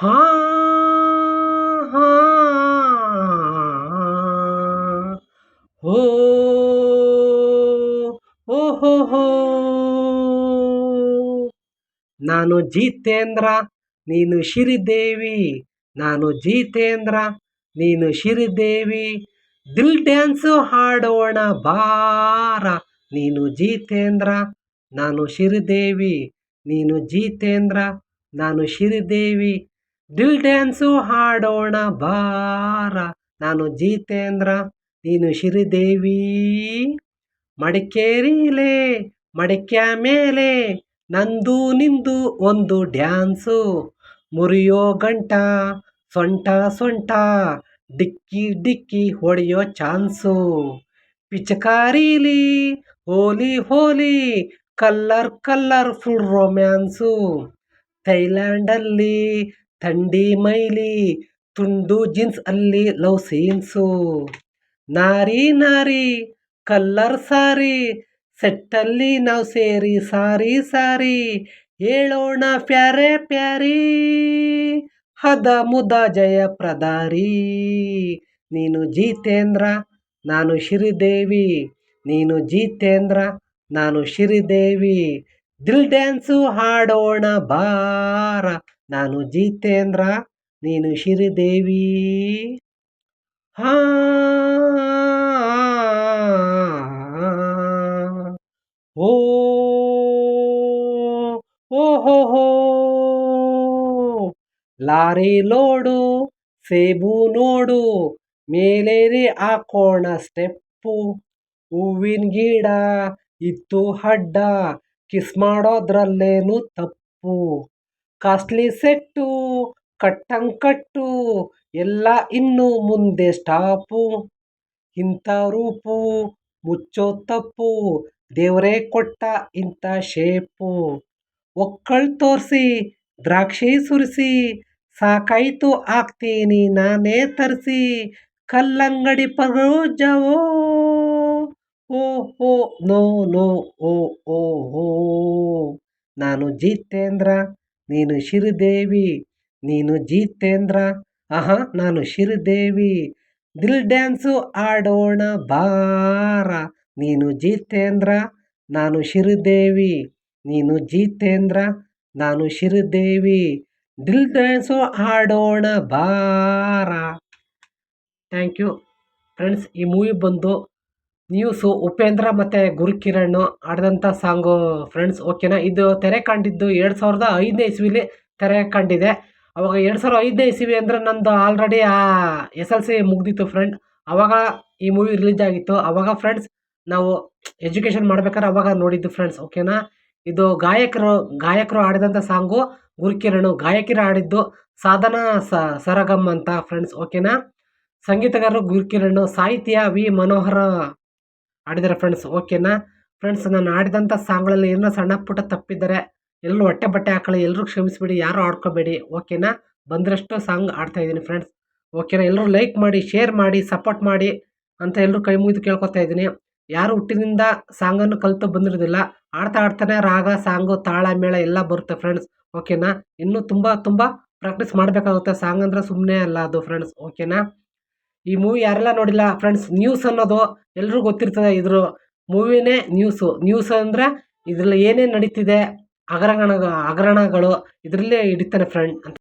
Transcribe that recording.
ಹಾ ಹಾ, ಹೋ ಓ ಹೋ. ನಾನು ಜಿತೇಂದ್ರ, ನೀನು ಶಿರಿದೇವಿ. ನಾನು ಜಿತೇಂದ್ರ, ನೀನು ಶಿರಿದೇವಿ. ದಿಲ್ ಡ್ಯಾನ್ಸು ಹಾಡೋಣ, ಬಾರ. ನೀನು ಜಿತೇಂದ್ರ, ನಾನು ಶಿರಿದೇವಿ. ನೀನು ಜಿತೇಂದ್ರ, ನಾನು ಶ್ರೀದೇವಿ. ದಿಲ್ ಡ್ಯಾನ್ಸು ಹಾಡೋಣ ಬಾರ ನಾನು ಜಿತೇಂದ್ರ, ನೀನು ಶ್ರೀದೇವಿ. ಮಡಿಕೇರಿಲೇ ಮಡಿಕ್ಯ ಮೇಲೆ, ನಂದು ನಿಂದು ಒಂದು ಡ್ಯಾನ್ಸು. ಮುರಿಯೋ ಗಂಟ, ಸೊಂಟ ಸೊಂಟ, ಡಿಕ್ಕಿ ಡಿಕ್ಕಿ ಹೊಡೆಯೋ chance. ಪಿಚಕಾರಿಲಿ Holi Holi, colour colour full romance. ಥೈಲ್ಯಾಂಡಲ್ಲಿ ಥಂಡಿ ಮೈಲಿ ತುಂಡು ಜೀನ್ಸ್ ಅಲ್ಲಿ ಲವ್ ಸೀನ್ಸು. ನಾರಿ ನಾರಿ ಕಲ್ಲರ್ ಸಾರಿ ಸೆಟ್ಟಲ್ಲಿ ನಾವು ಸೇರಿ ಸಾರಿ ಸಾರಿ, ಹೇಳೋಣ ಪ್ಯಾರೆ ಪ್ಯಾರಿ. ಹದ ಮುದ ಜಯ ಪ್ರದಾರಿ. ನೀನು ಜಿತೇಂದ್ರ, ನಾನು ಶ್ರೀದೇವಿ. ನೀನು ಜಿತೇಂದ್ರ, ನಾನು ಶ್ರೀದೇವಿ. ದಿಲ್ ಡ್ಯಾನ್ಸು ಹಾಡೋಣ ಬಾರ. ನಾನು ಜಿತೇಂದ್ರ, ನೀನು ಶ್ರೀದೇವಿ. ಹಾ. ಓ. ಹೋ ಲಾರಿ ಲೋಡು, ಸೇಬು ನೋಡು, ಮೇಲೇರಿ ಹಾಕೋಣ ಸ್ಟೆಪ್ಪು. ಹೂವಿನ ಗಿಡ, ಇತ್ತು ಅಡ್ಡ ಕಿಸ್ ಮಾಡೋದ್ರಲ್ಲೇನು ತಪ್ಪು. ಕಾಸ್ಟ್ಲಿ ಸೆಟ್ಟು ಕಟ್ಟಂಕಟ್ಟು ಎಲ್ಲ ಇನ್ನು ಮುಂದೆ ಸ್ಟಾಪು. ಇಂಥ ರೂಪು ಮುಚ್ಚೋ ತಪ್ಪು ದೇವರೇ ಕೊಟ್ಟ ಇಂಥ ಶೇಪು. ಒಕ್ಕಳ್ ತೋರಿಸಿ, ದ್ರಾಕ್ಷಿ ಸುರಿಸಿ, ಸಾಕಾಯ್ತು ಹಾಕ್ತೀನಿ ನಾನೇ ತರಿಸಿ, ಕಲ್ಲಂಗಡಿ ಪರೋಜವೋ. ಓ ಓ, ನೋ ನೋ, ಓ ಓ ಓ ನಾನು ಜಿತೇಂದ್ರ. ನೀನು ಶ್ರೀದೇವಿ, ನೀನು ಜಿತೇಂದ್ರ. ಆಹಾ, ನಾನು ಶ್ರೀದೇವಿ. ದಿಲ್ ಡ್ಯಾನ್ಸು ಆಡೋಣ ಬಾರ. ನೀನು ಜಿತೇಂದ್ರ, ನಾನು ಶ್ರೀದೇವಿ. ನೀನು ಜಿತೇಂದ್ರ, ನಾನು ಶ್ರೀದೇವಿ. ದಿಲ್ ಡ್ಯಾನ್ಸು ಆಡೋಣ ಬಾರ. Thank you. ಫ್ರೆಂಡ್ಸ್, ಈ ಮೂವಿ ಬಂದು ನ್ಯೂಸು ಉಪೇಂದ್ರ ಮತ್ತು ಗುರುಕಿರಣ್ ಆಡಿದಂಥ ಸಾಂಗು ಫ್ರೆಂಡ್ಸ್ ಓಕೆನಾ ಇದು ತೆರೆ ಕಂಡಿದ್ದು ಎರಡು ಸಾವಿರದ ಐದನೇ ಇಸ್ವಿಲಿ ತೆರೆ ಕಂಡಿದೆ. ಅವಾಗ ಎರಡು ಸಾವಿರದ ಐದನೇ ಇಸ್ವಿ ಅಂದರೆ ನಂದು ಆಲ್ರೆಡಿ ಆ ಎಸ್ ಎಲ್ ಸಿ ಮುಗ್ದಿತ್ತು ಫ್ರೆಂಡ್ ಅವಾಗ ಈ ಮೂವಿ ರಿಲೀಸ್ ಆಗಿತ್ತು. ಅವಾಗ ಫ್ರೆಂಡ್ಸ್ ನಾವು ಎಜುಕೇಷನ್ ಮಾಡ್ಬೇಕಾದ್ರೆ ಅವಾಗ ನೋಡಿದ್ದು ಫ್ರೆಂಡ್ಸ್ ಓಕೆನಾ ಇದು ಗಾಯಕರು ಗಾಯಕರು ಹಾಡಿದಂಥ ಸಾಂಗು ಗುರುಕಿರಣ್. ಗಾಯಕಿರು ಆಡಿದ್ದು ಸಾಧನಾ ಸರಗಮ್ ಅಂತ ಫ್ರೆಂಡ್ಸ್ ಓಕೆನಾ ಸಂಗೀತಗಾರರು ಗುರುಕಿರಣ್, ಸಾಹಿತ್ಯ ವಿ ಮನೋಹರ ಹಾಡಿದ್ದಾರೆ ಫ್ರೆಂಡ್ಸ್ ಓಕೆನಾ ಫ್ರೆಂಡ್ಸ್ ನಾನು ಆಡಿದಂಥ ಸಾಂಗ್ಗಳಲ್ಲಿ ಏನೋ ಸಣ್ಣ ಪುಟ್ಟ ತಪ್ಪಿದ್ದಾರೆ ಎಲ್ಲರೂ ಹೊಟ್ಟೆ ಬಟ್ಟೆ ಹಾಕೊಳ್ಳಿ, ಎಲ್ಲರೂ ಕ್ಷಮಿಸಿಬಿಡಿ, ಯಾರೂ ಆಡ್ಕೋಬೇಡಿ. ಓಕೆನಾ ಬಂದರಷ್ಟು ಸಾಂಗ್ ಆಡ್ತಾ ಇದ್ದೀನಿ ಫ್ರೆಂಡ್ಸ್ ಓಕೆನಾ ಎಲ್ಲರೂ ಲೈಕ್ ಮಾಡಿ ಶೇರ್ ಮಾಡಿ ಸಪೋರ್ಟ್ ಮಾಡಿ ಅಂತ ಎಲ್ಲರೂ ಕೈ ಮುಗಿದು ಕೇಳ್ಕೊತಾ ಇದ್ದೀನಿ. ಯಾರು ಹುಟ್ಟಿನಿಂದ ಸಾಂಗನ್ನು ಕಲಿತು ಬಂದಿರೋದಿಲ್ಲ. ಆಡ್ತಾ ಆಡ್ತಾನೆ ರಾಗ, ಸಾಂಗು, ತಾಳ, ಮೇಳ ಎಲ್ಲ ಬರುತ್ತೆ ಫ್ರೆಂಡ್ಸ್ ಓಕೆನಾ ಇನ್ನೂ ತುಂಬ ತುಂಬ ಪ್ರಾಕ್ಟೀಸ್ ಮಾಡಬೇಕಾಗುತ್ತೆ. ಸಾಂಗ್ ಅಂದರೆ ಸುಮ್ಮನೆ ಅಲ್ಲ ಅದು ಫ್ರೆಂಡ್ಸ್ ಓಕೆನಾ ಈ ಮೂವಿ ಯಾರೆಲ್ಲ ನೋಡಿಲ್ಲ ಫ್ರೆಂಡ್ಸ್ ನ್ಯೂಸ್ ಅನ್ನೋದು ಎಲ್ರಿಗೂ ಗೊತ್ತಿರ್ತದೆ ಇದ್ರು ಮೂವಿನೇ ನ್ಯೂಸು ನ್ಯೂಸ್ ಅಂದರೆ ಇದರಲ್ಲಿ ಏನೇನು ನಡೀತಿದೆ ಹಗರಣಗಳ ಹಗರಣಗಳು ಇದರಲ್ಲೇ ಹಿಡಿತಾನೆ ಫ್ರೆಂಡ್ ಅಂತ.